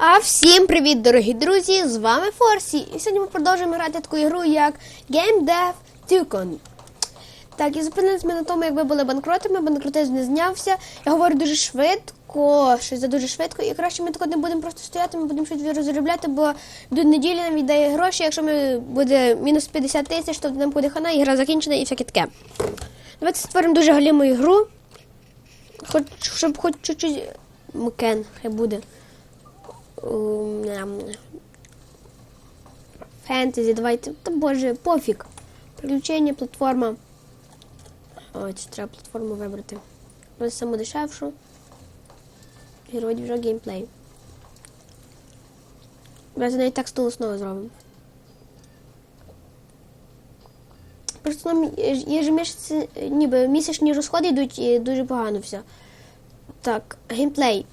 А всім привіт, дорогі друзі! З вами Форсі. І сьогодні ми продовжуємо грати таку ігру, як Game Dev Tycoon. Так, і зупинились ми на тому, як ви були банкротами, банкротизм не знявся. Я говорю дуже швидко, щось за дуже швидко, і краще ми тако не будемо просто стояти, ми будемо щось розробляти, бо до неділі нам віддає гроші. Якщо ми буде мінус 50 тисяч, то нам буде хана, ігра закінчена і всяке таке. Давайте створимо дуже галіму ігру. Хоч, щоб хоч чуть-чуть. Мукен, хай буде. Фентезі, давайте. Та боже, пофіг. Приключення, платформа. О, це треба платформу вибрати. Ось саму дешевшу. І вроді вже геймплей. Давайте навіть текстову основу зробимо. Просто нам ежемісяці, ніби місячні розходи йдуть і дуже погано все. Так, геймплей.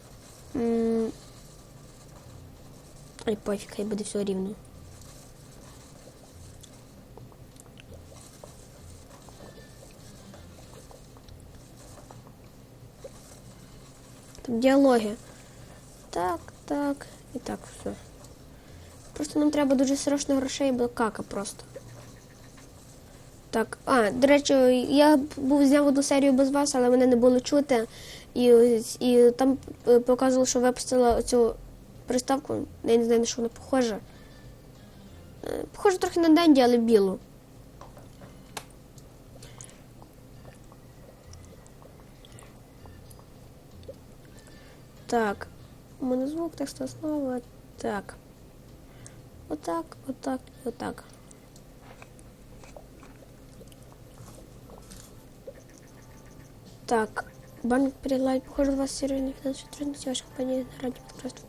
Ай, пофіг, хай буде все рівно. Так, діалоги. Так, так. І так, все. Просто нам треба дуже срочно грошей, бо кака просто. Так, а, до речі, я був зняв одну серію без вас, але мене не було чути. І, і там е, показувало, що випустила цю приставку. Я не знаю, на що вона похожа. Е, Похоже трохи на Денді, але білу. Так. Монозвук, текстова основа. Так. Отак, отак і отак. Так. Банк перелайт, похоже, у вас серийный финансовый трудности, ваша компанія раді просто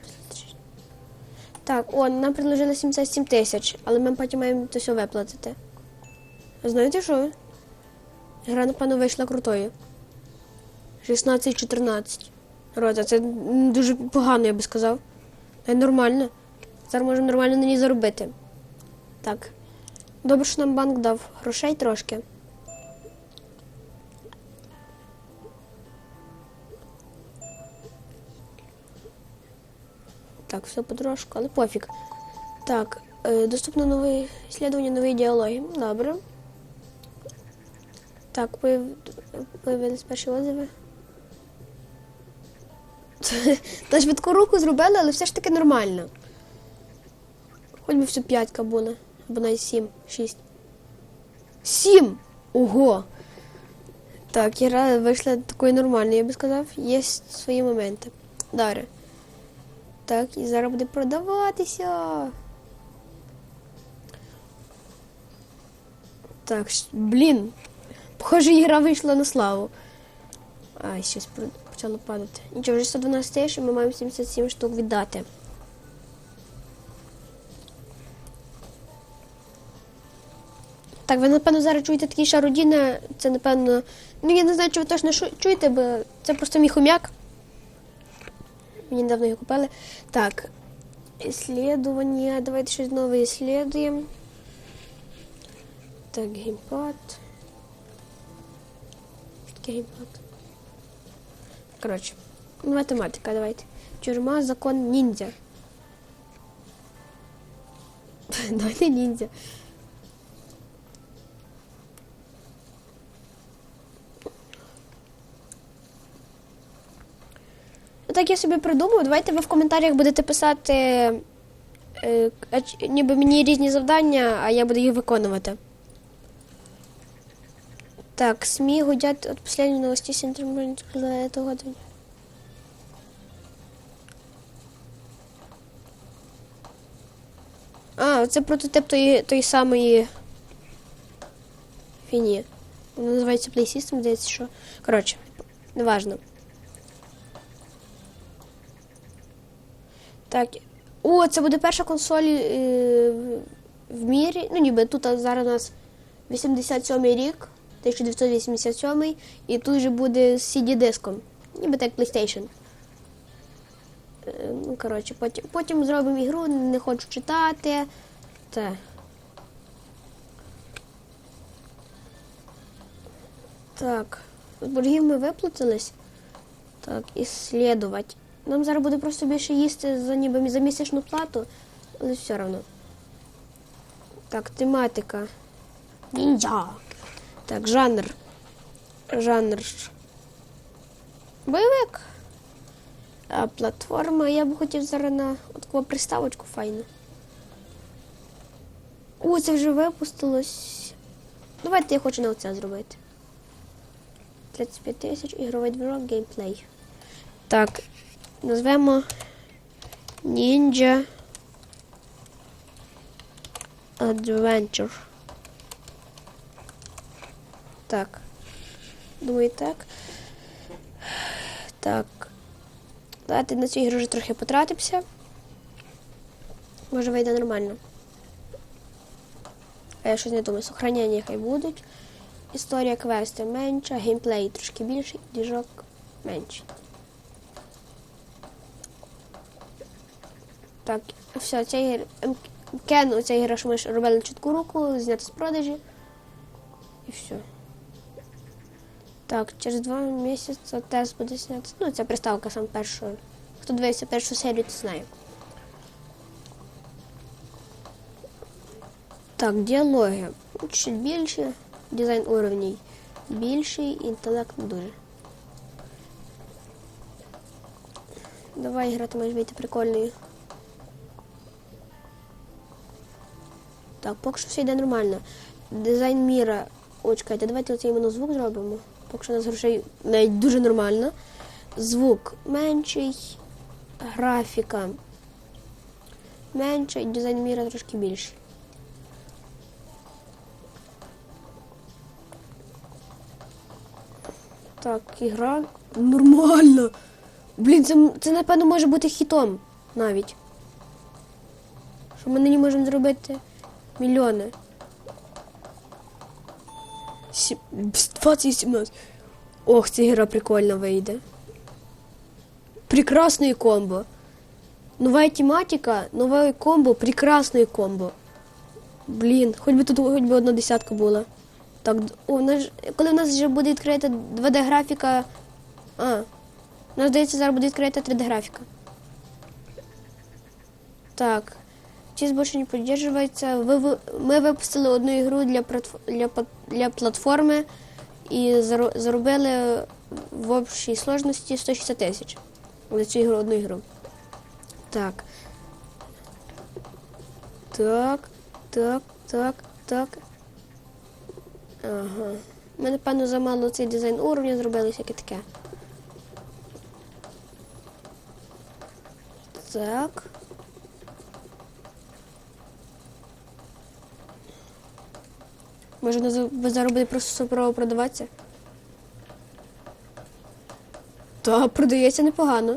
Так, о, нам предложили 77 тисяч, але ми потім маємо це все виплатити. Знаєте що? Гра, напевно, вийшла крутою. 16-14. Рота, це дуже погано, я би сказав. Та й нормально. Зараз можемо нормально на ній заробити. Так. Добре, що нам банк дав грошей трошки. Так, все потрошку, але пофіг. Так, е, доступно нове ісследування, нові діалоги. Добре. Так, появились перші отзиви. Та швидку руку зробили, але все ж таки нормально. Хоч би все п'ятка була. Або навіть сім, шість. Сім! Ого! Так, ігра вийшла такою нормальною, я би сказав. Є свої моменти. Добре. Так, і зараз буде продаватися. Так, блін. Похоже, ігра вийшла на славу. А, щось почало падати. Нічого, вже 112 тисяч, і ми маємо 77 штук віддати. Так, ви, напевно, зараз чуєте такі шародіни. Це, напевно. Ну, я не знаю, чи ви точно чуєте, бо це просто мій хом'як. Мені недавно його купили. Так. Исследование. Давайте щось нове исследуємо. Так, геймпад. Що геймпад? Коротше, математика, давайте. Тюрма, закон, ніндзя. Давайте ніндзя. Так я собі придумав. Давайте ви в коментарях будете писати, е, ніби мені різні завдання, а я буду їх виконувати. Так, СМИ гудят от последней новости с интернета этого года. А, це прототип тої, тої самої фіні. Вона називається Play System, здається, що. Коротше, неважно. Так. О, це буде перша консоль е, в- мірі. Ну, ніби тут зараз у нас 87 рік, 1987, і тут же буде з CD-диском. Ніби так PlayStation. Е, Ну, коротше, потім, потім зробимо ігру, не хочу читати. Та. Так. З боргів ми виплатились. Так, исследовать. Нам зараз буде просто більше їсти за ніби за місячну плату, але все одно. Так, тематика. Ніндзя. Так, жанр. Жанр. Бойовик. А платформа. Я б хотів зараз на таку приставочку файну. О, це вже випустилось. Давайте я хочу на оце зробити. 35 тисяч, ігровий двірок, геймплей. Так, назвемо Ninja Adventure. Так. Думаю, так. Так. Давайте на цю ігру вже трохи потратимося. Може вийде нормально. А я щось не думаю. Сохранення хай будуть. Історія квести менша, геймплей трошки більший, діжок менший. Так, все, ігра. ем, Кен, оця ігра, що ми ж робили на чітку руку, зняти з продажі. І все. Так, через два місяці тест буде знятися. Ну, це приставка сам першого. Хто дивився першу серію, то знає. Так, діалоги. Чуть більше. Дизайн уровней більший, інтелект не дуже. Давай грати маєш вийти прикольний. Так, поки що все йде нормально. Дизайн міра. О, давайте оцей іменно звук зробимо. Поки що у нас грошей навіть дуже нормально. Звук менший, графіка менша і дизайн міра трошки більший. Так, ігра нормальна. Блін, це, це напевно може бути хітом навіть. Що ми нині можемо зробити Сі- 2017. Ох, ця гра прикольно вийде. Прекрасний комбо. Нова тематика, нове комбо, прекрасний комбо. Блін, хоч би тут хоч би одна десятка була. Так, о, у нас, ж- коли в нас вже буде відкрита 2D графіка. А, у нас здається, зараз буде відкрита 3D графіка. Так. Підтримується. Ви, ви- ми випустили одну ігру для, для, для платформи і заро- заробили в общій сложності 160 тисяч. За цю ігру одну ігру. Так. Так, так, так, так. Ага. Ми, напевно, замало цей дизайн уровня зробили всяке таке. Так. Може, на за- зараз буде просто суперово продаватися? Та, продається непогано.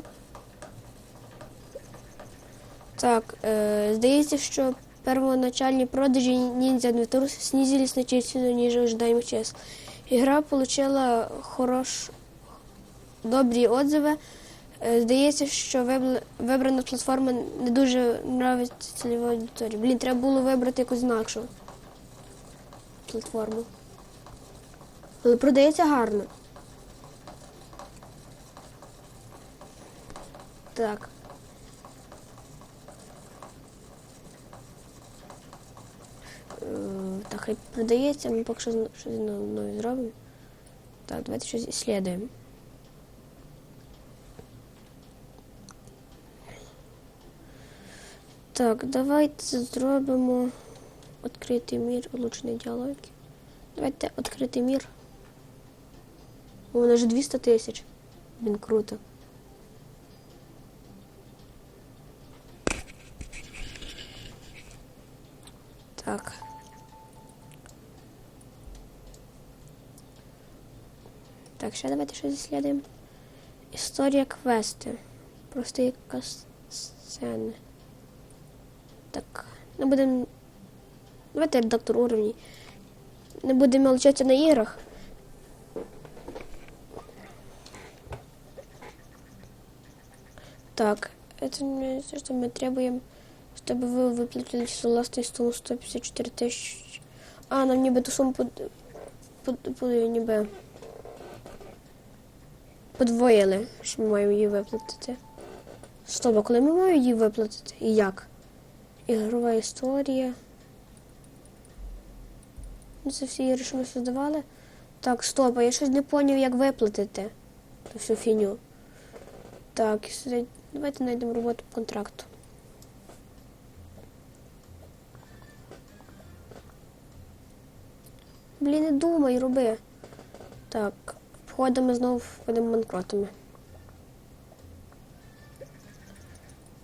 Так, е, здається, що первоначальні продажі Ninja Adventures снизились значительно ниже ожидаемых чисел. Ігра отримала хорош... добрі отзиви. Е, Здається, що вибрана платформа не дуже нравиться цільовій аудиторії. Блін, треба було вибрати якусь інакшу платформу. Але продається гарно. Так. Е, Так, хай продається, ми поки що щось нове зробимо. Так, давайте щось іслідуємо. Так, давайте зробимо відкритий мір, улучшений діалоги. Давайте відкритий мір. О, вона вже 200 тисяч. Він круто. Так. Так, ще давайте щось дослідуємо. Історія квести. Просто якась сцена. Так, не будемо. Давайте редактор уровней. Не будемо лечитися на іграх. Так, это не то, что мы требуем, чтобы вы выплатили согласно сумму 154 тысячи. А, нам ніби ту суму под, под, под, ніби подвоїли, що ми маємо її виплатити. Стоп, а коли ми маємо її виплатити? І як? Ігрова історія. Ну, Це всі ігри, що ми создавали. Так, стоп, а я щось не поняв, як виплатити ту всю фіню. Так. Давайте знайдемо роботу по контракту. Блін, не думай, роби. Так, входимо знову входимо банкротами.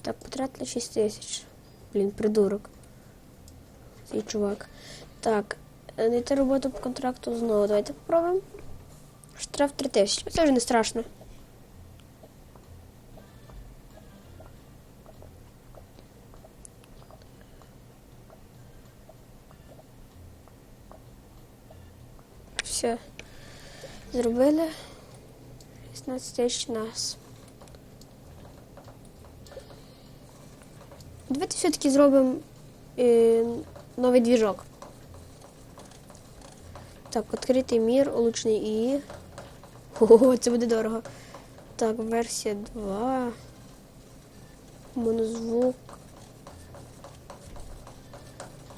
Так, потратили 6 тисяч. Блін, придурок. Цей чувак. Так, е, знайти роботу по контракту знову. Давайте попробуємо. Штраф 3 тисячі. Це вже не страшно. Все. Зробили 16 тисяч нас. Давайте все-таки зробимо е, новий двіжок. Так, відкритий мір, улучшений ІІ. Ого, це буде дорого. Так, версія 2. Монозвук.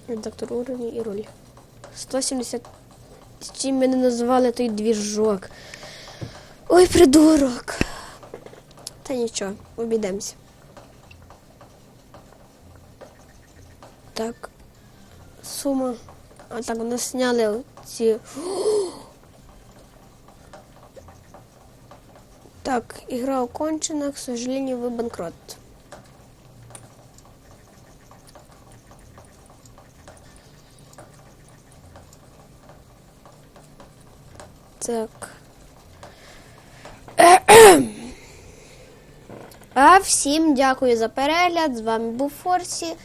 Редактор уровня і роль. 170. З чим ми не називали той двіжок. Ой, придурок. Та нічого, обійдемося. Так. Сума. А так, у нас сняли ці. Так, игра окончена, к сожалению, вы банкрот. Так. А всім дякую за перегляд. З вами був Форсі.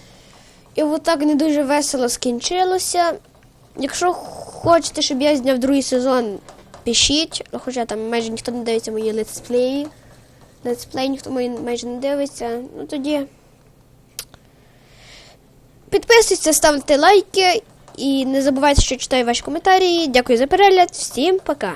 І отак не дуже весело скінчилося. Якщо хочете, щоб я зняв другий сезон, пишіть. Хоча там майже ніхто не дивиться мої летсплеї. Летсплей ніхто мої майже не дивиться. Ну тоді. Підписуйтесь, ставте лайки і не забувайте, що читаю ваші коментарі. Дякую за перегляд. Всім пока!